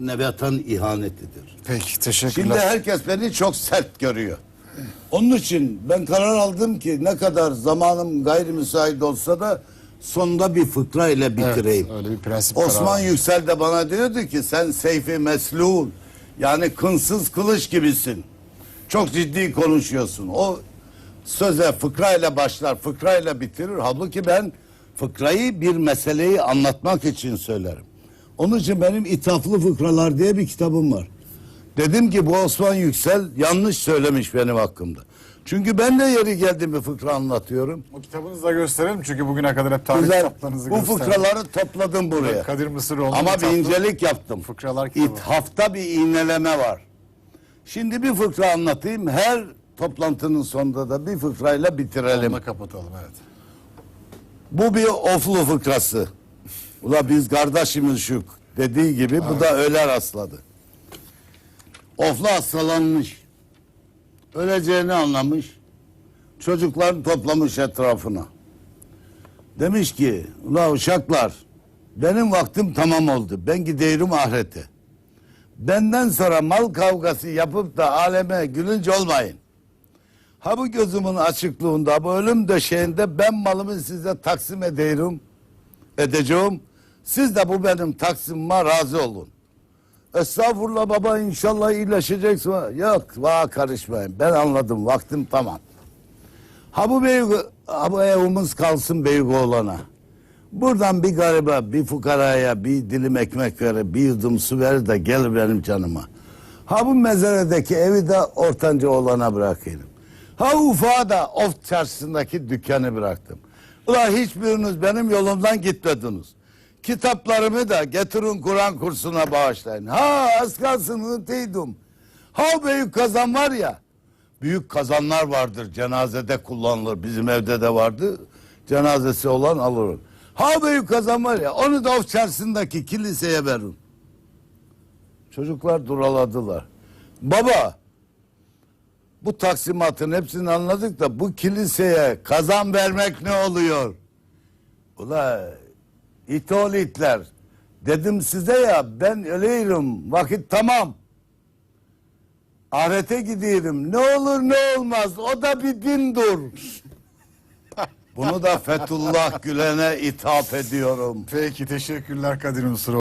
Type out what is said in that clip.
ne vatan ihanetidir. Peki teşekkürler. Şimdi herkes beni çok sert görüyor. Onun için ben karar aldım ki ne kadar zamanım gayri müsait olsa da sonunda bir fıkra ile bitireyim. Evet, öyle bir prensip Osman kararı. Yüksel de bana diyordu ki sen seyfi meslul yani kınsız kılıç gibisin. Çok ciddi konuşuyorsun. O söze fıkra ile başlar, fıkra ile bitirir. Halbuki ben fıkrayı bir meseleyi anlatmak için söylerim. Onun için benim İthaflı Fıkralar diye bir kitabım var. Dedim ki bu Osman Yüksel yanlış söylemiş benim hakkımda. Çünkü ben de yeri geldi bir fıkra anlatıyorum. Bu kitabınızı da gösterelim çünkü bugüne kadar hep tarih Güzel. kitaplarınızı Bu gösterdim. fıkraları topladım buraya. Kadir Mısıroğlu Ama bir incelik yaptım. Fıkralar kitabı. İthafta bir iğneleme var. Şimdi bir fıkra anlatayım. Her toplantının sonunda da bir fıkrayla bitirelim. Onunla kapatalım evet. Bu bir oflu fıkrası. Ula biz kardeşimiz şu dediği gibi bu da öyle rastladı. Oflu hastalanmış. Öleceğini anlamış. Çocuklarını toplamış etrafına. Demiş ki ula uşaklar benim vaktim tamam oldu. Ben gidiyorum ahirete. Benden sonra mal kavgası yapıp da aleme gülünç olmayın. Ha bu gözümün açıklığında, bu ölüm döşeğinde ben malımı size taksim edeyim, edeceğim. Siz de bu benim taksimime razı olun. Estağfurullah baba inşallah iyileşeceksin. Yok vah karışmayın. Ben anladım vaktim tamam. Ha bu büyük, bu evimiz kalsın büyük oğlana. Buradan bir gariba, bir fukaraya bir dilim ekmek ver, bir yudum su ver de gel benim canıma. Ha bu mezaredeki evi de ortanca oğlana bırakayım. Ha ufağa da of çarşısındaki dükkanı bıraktım. Ula hiçbiriniz benim yolumdan gitmediniz. Kitaplarımı da getirin Kur'an kursuna bağışlayın. Ha az kalsın unutuydum. Ha büyük kazan var ya. Büyük kazanlar vardır cenazede kullanılır. Bizim evde de vardı. Cenazesi olan alır. Ha büyük kazan var ya onu da of çarşısındaki kiliseye verin. Çocuklar duraladılar. Baba bu taksimatın hepsini anladık da bu kiliseye kazan vermek ne oluyor? Ula it ol itler. Dedim size ya ben öleyim vakit tamam. Ahirete gidiyorum. Ne olur ne olmaz o da bir dindur. Bunu da Fethullah Gülen'e ithaf ediyorum. Peki teşekkürler Kadir Mısıroğlu.